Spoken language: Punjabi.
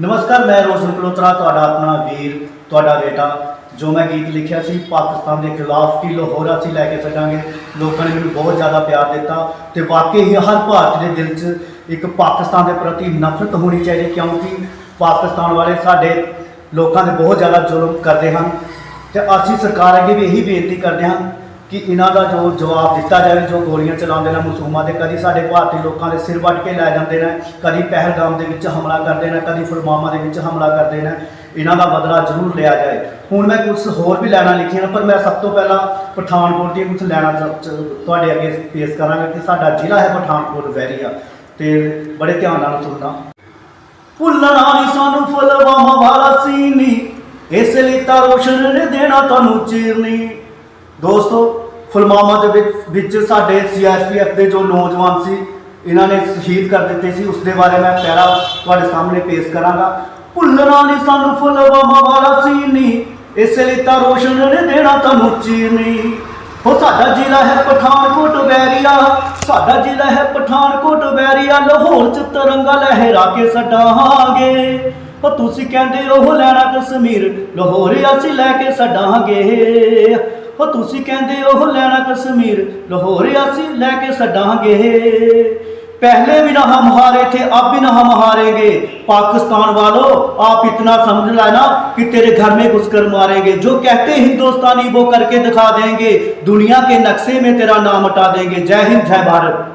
ਨਮਸਕਾਰ, ਮੈਂ ਰੋਸ਼ਨ ਕਲੋਤਰਾ, ਤੁਹਾਡਾ ਆਪਣਾ ਵੀਰ, ਤੁਹਾਡਾ ਬੇਟਾ, ਜੋ ਮੈਂ ਗੀਤ ਲਿਖਿਆ ਸੀ, ਪਾਕਿਸਤਾਨ ਦੇ ਖਿਲਾਫ ਕਿ ਲਾਹੌਰ ਅਸੀਂ ਲੈ ਕੇ ਸਕਾਂਗੇ ਲੋਕਾਂ ਨੇ ਮੈਨੂੰ ਬਹੁਤ ਜ਼ਿਆਦਾ ਪਿਆਰ ਦਿੱਤਾ ਤੇ ਵਾਕਈ ਹੀ ਹਰ ਭਾਰਤੀ ਦੇ ਦਿਲ 'ਚ ਇੱਕ ਪਾਕਿਸਤਾਨ ਦੇ ਪ੍ਰਤੀ ਨਫ਼ਰਤ ਹੋਣੀ ਚਾਹੀਦੀ, ਕਿਉਂਕਿ ਪਾਕਿਸਤਾਨ ਵਾਲੇ ਸਾਡੇ ਲੋਕਾਂ ਦੇ ਬਹੁਤ ਜ਼ਿਆਦਾ ਜ਼ੁਲਮ ਕਰਦੇ ਹਨ। ਤੇ ਅਸੀਂ ਸਰਕਾਰ ਅੱਗੇ ਵੀ ਇਹੀ ਬੇਨਤੀ ਕਰਦੇ ਹਾਂ ਕਿ ਇਹਨਾਂ ਦਾ ਜੋ ਜਵਾਬ ਦਿੱਤਾ ਜਾਵੇ, ਜੋ ਗੋਲੀਆਂ ਚਲਾਉਂਦੇ ਨੇ ਮਸੂਮਾਂ ਦੇ ਕਦੀ ਸਾਡੇ ਭਾਰਤੀ ਲੋਕਾਂ ਦੇ ਸਿਰ ਵੱਢ ਕੇ ਲੈ ਜਾਂਦੇ ਨੇ, ਕਦੀ ਪਹਿਲਗਾਮ ਦੇ ਵਿੱਚ ਹਮਲਾ ਕਰਦੇ ਨੇ, ਕਦੀ ਫੁਲਵਾਮਾ ਦੇ ਵਿੱਚ ਹਮਲਾ ਕਰਦੇ ਨੇ, ਇਹਨਾਂ ਦਾ ਬਦਲਾ ਜ਼ਰੂਰ ਲਿਆ ਜਾਏ। ਹੁਣ ਮੈਂ ਕੁਝ ਹੋਰ ਵੀ ਲੈਣਾ ਲਿਖੀਆਂ ਨੇ, ਪਰ ਮੈਂ ਸਭ ਤੋਂ ਪਹਿਲਾਂ ਪਠਾਨਕੋਟ ਦੀ ਕੁਝ ਲੈਣਾ ਤੁਹਾਡੇ ਅੱਗੇ ਪੇਸ਼ ਕਰਾਂਗਾ ਕਿ ਸਾਡਾ ਜ਼ਿਲ੍ਹਾ ਹੈ ਪਠਾਨਕੋਟ ਵੈਰੀਆ ਤੇ ਬੜੇ ਧਿਆਨ ਨਾਲ ਸੁਣਨਾ। ਭੁੱਲਣਾ ਨਹੀਂ ਸਾਨੂੰ ਫੁਲਵਾਮਾ ਵਾਲਾ ਸੀਨੀ, ਇਸ ਲਈ ਤਾਂ ਰੋਸ਼ਨ ਨੇ ਦੇਣਾ ਤੁਹਾਨੂੰ ਚੀਰਨੀ। ਦੋਸਤੋ ਫੁਲਵਾਮਾ ਦੇ ਵਿੱਚ ਵਿੱਚ ਸਾਡੇ ਸੀਆਰਪੀਐਫ ਦੇ ਜੋ ਨੌਜਵਾਨ ਸੀ, ਇਹਨਾਂ ਨੇ ਸ਼ਹੀਦ ਕਰ ਦਿੱਤੇ ਸੀ। ਉਸ ਦੇ ਬਾਰੇ ਮੈਂ ਪੈਰਾ ਤੁਹਾਡੇ ਸਾਹਮਣੇ ਪੇਸ਼ ਕਰਾਂਗਾ। ਭੁੱਲਣਾ ਨਹੀਂ ਸਾਨੂੰ ਫੁਲਵਾਮਾ ਵਾਲਾ ਸੀਨੀ ਇਸ ਲਈ ਤਾਂ ਰੋਸ਼ਨ ਨੇ ਦੇਣਾ ਤੁਹਾਨੂੰ ਚੀਰਨੀ ਹੋ ਸਾਡਾ ਜ਼ਿਲ੍ਹਾ ਹੈ ਪਠਾਨਕੋਟ ਵੈਰੀਆ ਸਾਡਾ ਜ਼ਿਲ੍ਹਾ ਹੈ ਪਠਾਨਕੋਟ ਵੈਰੀਆ ਲਾਹੌਰ ਚ ਤਿਰੰਗਾ ਲਹਿਰਾ ਕੇ ਸਟਾਹਾਂਗੇ। ਉਹ ਤੁਸੀਂ ਕਹਿੰਦੇ ਰਹੋ ਲੈਣਾ ਕਸ਼ਮੀਰ। ਲਾਹੌਰ ਅਸੀਂ ਲੈ ਕੇ ਸਡਾਂਗੇ ਉਹ ਤੁਸੀਂ ਕਹਿੰਦੇ ਉਹ ਲੈਣਾ ਕਸ਼ਮੀਰ ਲਾਹੌਰ ਅਸੀਂ ਲੈ ਕੇ ਸਡਾਂਗੇ पहले भी ना हम हारे थे अब भी ना हम हारेंगे पाकिस्तान वालों आप इतना समझ लेना कि तेरे घर में घुसकर मारेंगे जो कहते हिंदुस्तानी वो करके दिखा देंगे दुनिया के नक्शे में तेरा नाम हटा देंगे जय हिंद जय भारत